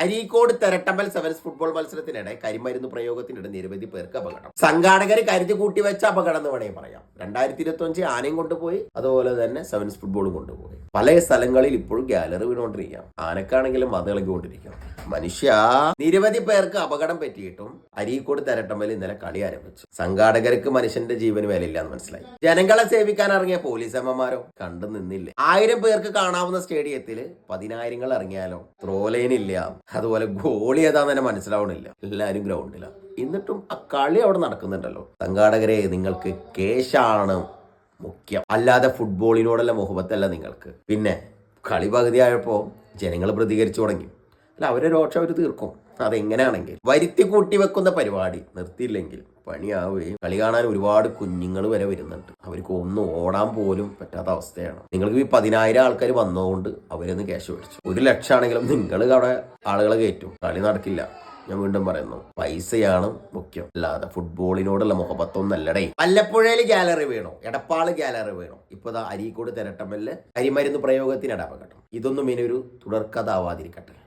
Areekode തെരട്ടമ്പൽ sevens football മത്സരത്തിനിടെ കരിമരുന്ന് പ്രയോഗത്തിനിടെ നിരവധി പേർക്ക് അപകടം. സംഘാടകർ കരുതി കൂട്ടി വെച്ച അപകടം എന്ന് വേണമെങ്കിൽ പറയാം. രണ്ടായിരത്തി ഇരുപത്തി ആനയും കൊണ്ടുപോയി അതുപോലെ തന്നെ സെവൻസ് ഫുട്ബോളും കൊണ്ടുപോയി. പല സ്ഥലങ്ങളിൽ ഇപ്പോഴും ഗാലറി വീണുകൊണ്ടിരിക്കാം ആനക്കാണെങ്കിലും അത് ഇളകിക്കൊണ്ടിരിക്കാം മനുഷ്യ നിരവധി പേർക്ക് അപകടം പറ്റിയിട്ടും അരീക്കോട് തെരട്ടമ്പൽ ഇന്നലെ കളി ആരംഭിച്ചു. സംഘാടകർക്ക് മനുഷ്യന്റെ ജീവന് വിലയില്ലാന്ന് മനസ്സിലായി. ജനങ്ങളെ സേവിക്കാൻ ഇറങ്ങിയ പോലീസ് അമ്മമാരോ കണ്ടു നിന്നില്ല? ആയിരം പേർക്ക് കാണാവുന്ന സ്റ്റേഡിയത്തിൽ പതിനായിരങ്ങൾ ഇറങ്ങിയാലോ? ത്രോലൈനില്ല അതുപോലെ ഗോളി ഏതാന്ന് തന്നെ മനസ്സിലാവണില്ല. എല്ലാവരും ഗ്രൗണ്ടിലാണ് എന്നിട്ടും ആ കളി അവിടെ നടക്കുന്നുണ്ടല്ലോ. സംഘാടകരെ നിങ്ങൾക്ക് കേശാണ് മുഖ്യം. അല്ലാതെ ഫുട്ബോളിനോടുള്ള മുഹബത്തല്ല നിങ്ങൾക്ക്. പിന്നെ കളി പകുതിയായപ്പോൾ ജനങ്ങൾ പ്രതികരിച്ചു തുടങ്ങി. അല്ല അവരെ രോക്ഷ അവർ തീർക്കും. അതെങ്ങനെയാണെങ്കിൽ. വരുത്തി കൂട്ടി വെക്കുന്ന പരിപാടി നിർത്തിയില്ലെങ്കിൽ പണിയാവുകയും കളി കാണാൻ ഒരുപാട് കുഞ്ഞുങ്ങൾ വരെ വരുന്നുണ്ട്. അവർക്ക് ഒന്നും ഓടാൻ പോലും പറ്റാത്ത അവസ്ഥയാണ്. നിങ്ങൾക്ക് ഈ പതിനായിരം ആൾക്കാർ വന്നതുകൊണ്ട് അവരൊന്ന് ക്യാഷ് മേടിച്ചു. ഒരു ലക്ഷമാണെങ്കിലും നിങ്ങൾ അവിടെ ആളുകളെ കയറ്റും. കളി നടക്കില്ല. ഞാൻ വീണ്ടും പറയുന്നു. പൈസയാണ് മുഖ്യം. അല്ലാതെ ഫുട്ബോളിനോടുള്ള മുഹബത്തൊന്നല്ലടേ വല്ലപ്പുഴയിൽ ഗാലറി വീണു? എടപ്പാൾ ഗാലറി വീണു? ഇപ്പൊ അരീക്കോട് തിരട്ടമ്മൽ കരിമരുന്ന് പ്രയോഗത്തിന് അപകടം ഇതൊന്നും ഇനി ഒരു തുടർക്കഥ ആവാതിരിക്കട്ടെ.